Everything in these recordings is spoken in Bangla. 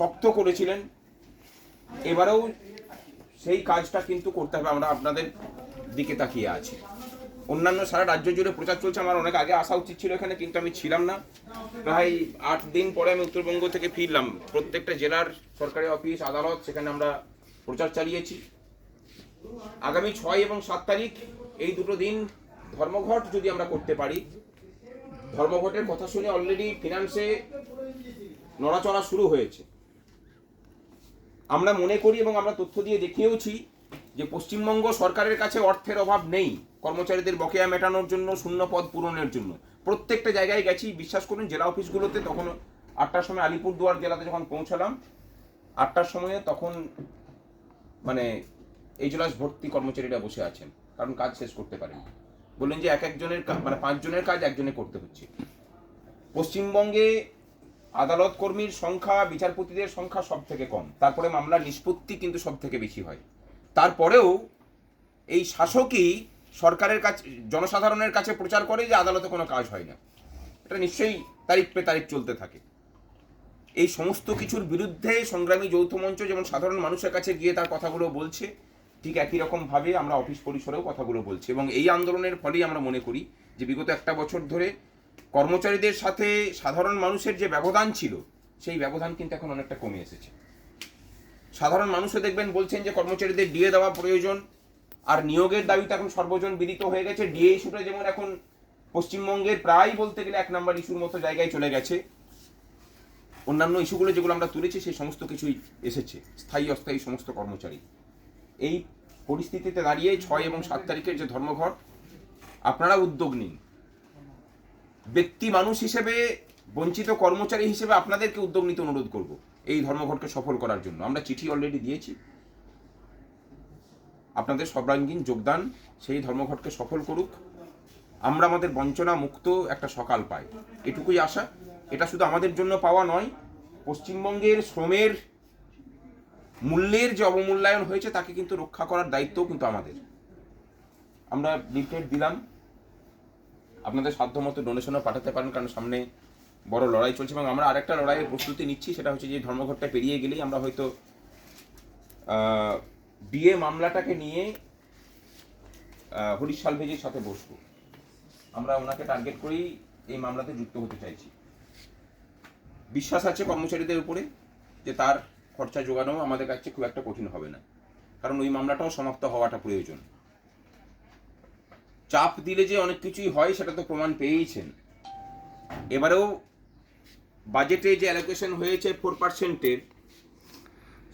শক্ত করেছিলেন। এবারেও সেই কাজটা কিন্তু করতে হবে। আমরা আপনাদের দিকে তাকিয়ে আছি। অন্যান্য সারা রাজ্য জুড়ে প্রচার চলছে। আমার অনেক আগে আসা উচিত ছিল এখানে, কিন্তু আমি ছিলাম না। প্রায় আট দিন পরে আমি উত্তরবঙ্গ থেকে ফিরলাম। প্রত্যেকটা জেলার সরকারি অফিস, আদালত, সেখানে আমরা প্রচার চালিয়েছি। আগামী ছয় এবং সাত তারিখ এই দুটো দিন ধর্মঘট যদি আমরা করতে পারি, ধর্মঘটের কথা শুনে অলরেডি ফিনান্সে নড়াচড়া শুরু হয়েছে। আমরা মনে করি এবং আমরা তথ্য দিয়ে দেখিয়েওছি যে পশ্চিমবঙ্গ সরকারের কাছে অর্থের অভাব নেই কর্মচারীদের বকেয়া মেটানোর জন্য, শূন্য পদ পূরণের জন্য। প্রত্যেকটা জায়গায় গেছি বিশ্বাস করুন, জেলা অফিসগুলোতে তখন আটটার সময় আলিপুরদুয়ার জেলাতে যখন পৌঁছালাম, আটটার সময়ে তখন মানে এই জেলাস ভর্তি কর্মচারীরা বসে আছেন, কারণ কাজ শেষ করতে পারেন। বললেন যে এক একজনের মানে পাঁচজনের কাজ একজনে করতে হচ্ছে। পশ্চিমবঙ্গে আদালত কর্মীর সংখ্যা, বিচারপতিদের সংখ্যা সব থেকে কম। তারপরে মামলার নিষ্পত্তি কিন্তু সব থেকে বেশি হয়। তারপরেও এই শাসকই সরকারের কাছে জনসাধারণের কাছে প্রচার করে যে আদালতে কোনো কাজ হয় না। এটা নিশ্চয়ই তারিখ পে তারিখ চলতে থাকে। এই সমস্ত কিছুর বিরুদ্ধে সংগ্রামী যৌথ মঞ্চ যেমন সাধারণ মানুষের কাছে গিয়ে তার কথাগুলো বলছে, ঠিক একই রকম ভাবে আমরা অফিস পরিসরেও কথাগুলো বলছি। এবং এই আন্দোলনের ফলেই আমরা মনে করি যে বিগত একটা বছর ধরে কর্মচারীদের সাথে সাধারণ মানুষের যে ব্যবধান ছিল, সেই ব্যবধান কিন্তু এখন অনেকটা কমে এসেছে। সাধারণ মানুষও দেখবেন বলছেন যে কর্মচারীদের ডিএ দেওয়া প্রয়োজন, আর নিয়োগের দাবিতে এখন সর্বজন বিদিত হয়ে গেছে। ডিএ ইস্যুটা যেমন এখন পশ্চিমবঙ্গের প্রায় বলতে গেলে এক নম্বর ইস্যুর মতো জায়গায় চলে গেছে। অন্যান্য ইস্যুগুলো যেগুলো আমরা তুলেছি, সেই সমস্ত কিছুই এসেছে। স্থায়ী, অস্থায়ী সমস্ত কর্মচারী। এই পরিস্থিতিতে দাঁড়িয়ে ছয় এবং সাত তারিখের যে ধর্মঘট, আপনারা উদ্যোগ নিন। ব্যক্তি মানুষ হিসেবে, বঞ্চিত কর্মচারী হিসেবে আপনাদেরকে উদ্যোগ নিতে অনুরোধ করব এই ধর্মঘটকে সফল করার জন্য। আমরা চিঠি অলরেডি দিয়েছি। আপনাদের সর্বাঙ্গীন যোগদান সেই ধর্মঘটকে সফল করুক। আমরা আমাদের বঞ্চনা মুক্ত একটা সকাল পাই। এটুকুই আশা। এটা শুধু আমাদের জন্য পাওয়া নয়, পশ্চিমবঙ্গের শ্রমের মূল্যের যে অবমূল্যায়ন হয়েছে তাকে কিন্তু রক্ষা করার দায়িত্বও কিন্তু আমাদের। আমরা লিফলেট দিলাম আপনাদের সাধ্যমতো ডোনেশনও পাঠাতে পারেন, কারণ সামনে বড় লড়াই চলছে এবং আমরা আরেকটা লড়াইয়ের প্রস্তুতি নিচ্ছি, সেটা হচ্ছে যে ধর্মঘটটা পেরিয়ে গেলেই আমরা হয়তো বিয়ে মামলাটাকে নিয়ে হরিশ সালভেজির সাথে বসবো। আমরা ওনাকে টার্গেট করেই এই মামলাতে যুক্ত হতে চাইছি। বিশ্বাস আছে কর্মচারীদের উপরে যে তার খরচা যোগানো আমাদের কাছে খুব একটা কঠিন হবে না। কারণ ওই মামলাটাও সমাপ্ত হওয়াটা প্রয়োজন। চাপ দিলে যে অনেক কিছুই হয়, সেটা তো প্রমাণ পেয়েইছেন। এবারেও বাজেটে যে অ্যালোকেশন হয়েছে ফোর পার্সেন্টের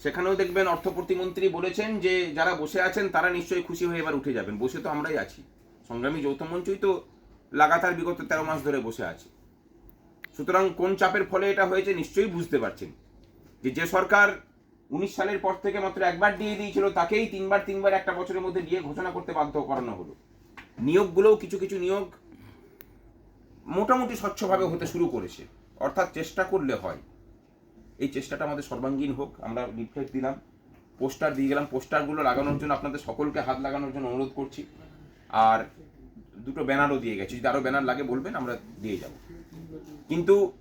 সেখানেও দেখবেন অর্থ প্রতিমন্ত্রী বলেছেন যে, যারা বসে আছেন, তারা নিশ্চয়ই খুশি হয়ে এবার উঠে যাবেন। বসে তো আমরাই আছি। সংগ্রামী যৌথ মঞ্চই তো লাগাতার বিগত তেরো মাস ধরে বসে আছে। সুতরাং কোন চাপের ফলে এটা হয়েছে নিশ্চয়ই বুঝতে পারছেন। যে যে সরকার উনিশ সালের পর থেকে মাত্র একবার দিয়ে দিয়েছিল, তাকেই তিনবার তিনবার একটা বছরের মধ্যে দিয়ে ঘোষণা করতে বাধ্য করানো হলো। নিয়োগগুলোও কিছু কিছু নিয়োগ মোটামুটি স্বচ্ছভাবে হতে শুরু করেছে। অর্থাৎ চেষ্টা করলে হয়। এই চেষ্টাটা আমাদের সর্বাঙ্গীন হোক। আমরা লিফলেট দিলাম। পোস্টার দিয়ে গেলাম। পোস্টারগুলো লাগানোর জন্য আপনাদের সকলকে হাত লাগানোর জন্য অনুরোধ করছি। আর দুটো ব্যানারও দিয়ে গেছি। যদি আরও ব্যানার লাগে বলবেন, আমরা দিয়ে যাব। কিন্তু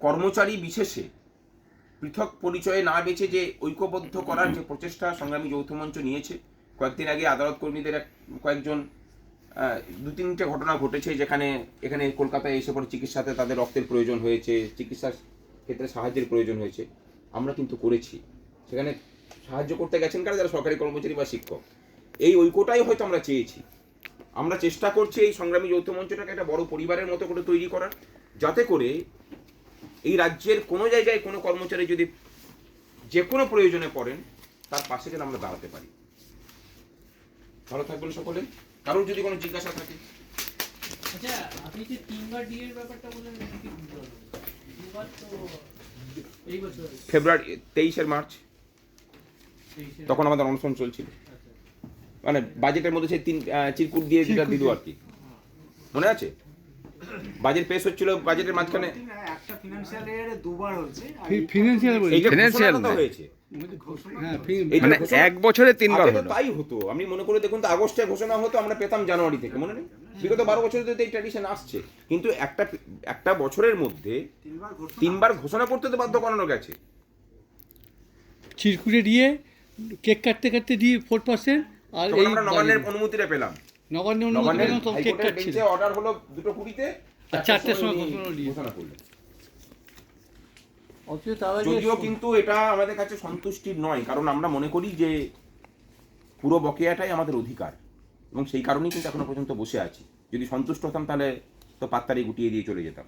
কর্মচারী বিশেষে পৃথক পরিচয়ে না বেছে যে ঐক্যবদ্ধ করার যে প্রচেষ্টা সংগ্রামী যৌথ মঞ্চ নিয়েছে কয়েকদিন আগে আদালত কর্মীদের কয়েকজন দু তিনটে ঘটনা ঘটেছে যেখানে, এখানে কলকাতায় এসে পরে চিকিৎসাতে তাদের রক্তের প্রয়োজন হয়েছে, চিকিৎসার ক্ষেত্রে সাহায্যের প্রয়োজন হয়েছে। আমরা কিন্তু করেছি। সেখানে সাহায্য করতে গেছেন কারা? যারা সরকারি কর্মচারী বা শিক্ষক। এই ঐক্যটাই হয়তো আমরা চেয়েছি। আমরা চেষ্টা করছি এই সংগ্রামী যৌথ মঞ্চটাকে একটা বড় পরিবারের মতো করে তৈরি করার, যাতে করে এই রাজ্যের কোনো জায়গায় কোনো কর্মচারী যদি যে কোনো প্রয়োজনে পড়েন, তার পাশে যেন আমরা দাঁড়াতে পারি। ভালো থাকবেন সকলে। কারোর যদি কোনো জিজ্ঞাসা থাকে। আচ্ছা আপনি যে তিনবার ডি এর ব্যাপারটা বললেন এটা কি বুঝতে পারলাম না। দুবার তো এই বছর ফেব্রুয়ারি তেইশের মার্চ তখন আমাদের অনশন চলছিল। আচ্ছা। মানে বাজেটের মধ্যে সেই তিন চিরকুট দিয়ে যেটা দিল আর কি। মনে আছে? বাজেট পেশ হচ্ছিল বাজেটের মাঝখানে? একটা ফিনান্সিয়াল ইয়ারে দুবার হচ্ছে ফিনান্সিয়াল। হয়েছে? হ্যাঁ মানে এক বছরে তিনবার হলো। তাই হতো। আমি মনে করে দেখুন তো আগস্টে ঘোষণা হতো আমরা পেতাম জানুয়ারি থেকে মনে নেই? বিগত বারো বছর ধরে তো এই ট্র্যাডিশন আসছে। কিন্তু একটা একটা বছরের মধ্যে তিনবার ঘোষণা করতে তো বাধ্য করানো গেছে। চিরকুটে দিয়ে কেক কাটতে কাটতে দিয়ে ফোর পার্সেন্ট আর এই আমরা নবান্নের অনুমতিটা পেলাম। নবান্ন নবান্নের অনুমোদন তো কেক হাইকোর্টের কাটছিল অর্ডার হলো দুটো কুড়িতে চারটের সময় ঘোষণা করলেন যদিও কিন্তু এটা আমাদের কাছে সন্তুষ্টির নয় কারণ আমরা মনে করি যে পুরো বকেয়াটাই আমাদের অধিকার। এবং সেই কারণেই কিন্তু এখনও পর্যন্ত বসে আছি। যদি সন্তুষ্ট হতাম তাহলে তো পাত্তারি গুটিয়ে দিয়ে চলে যেতাম।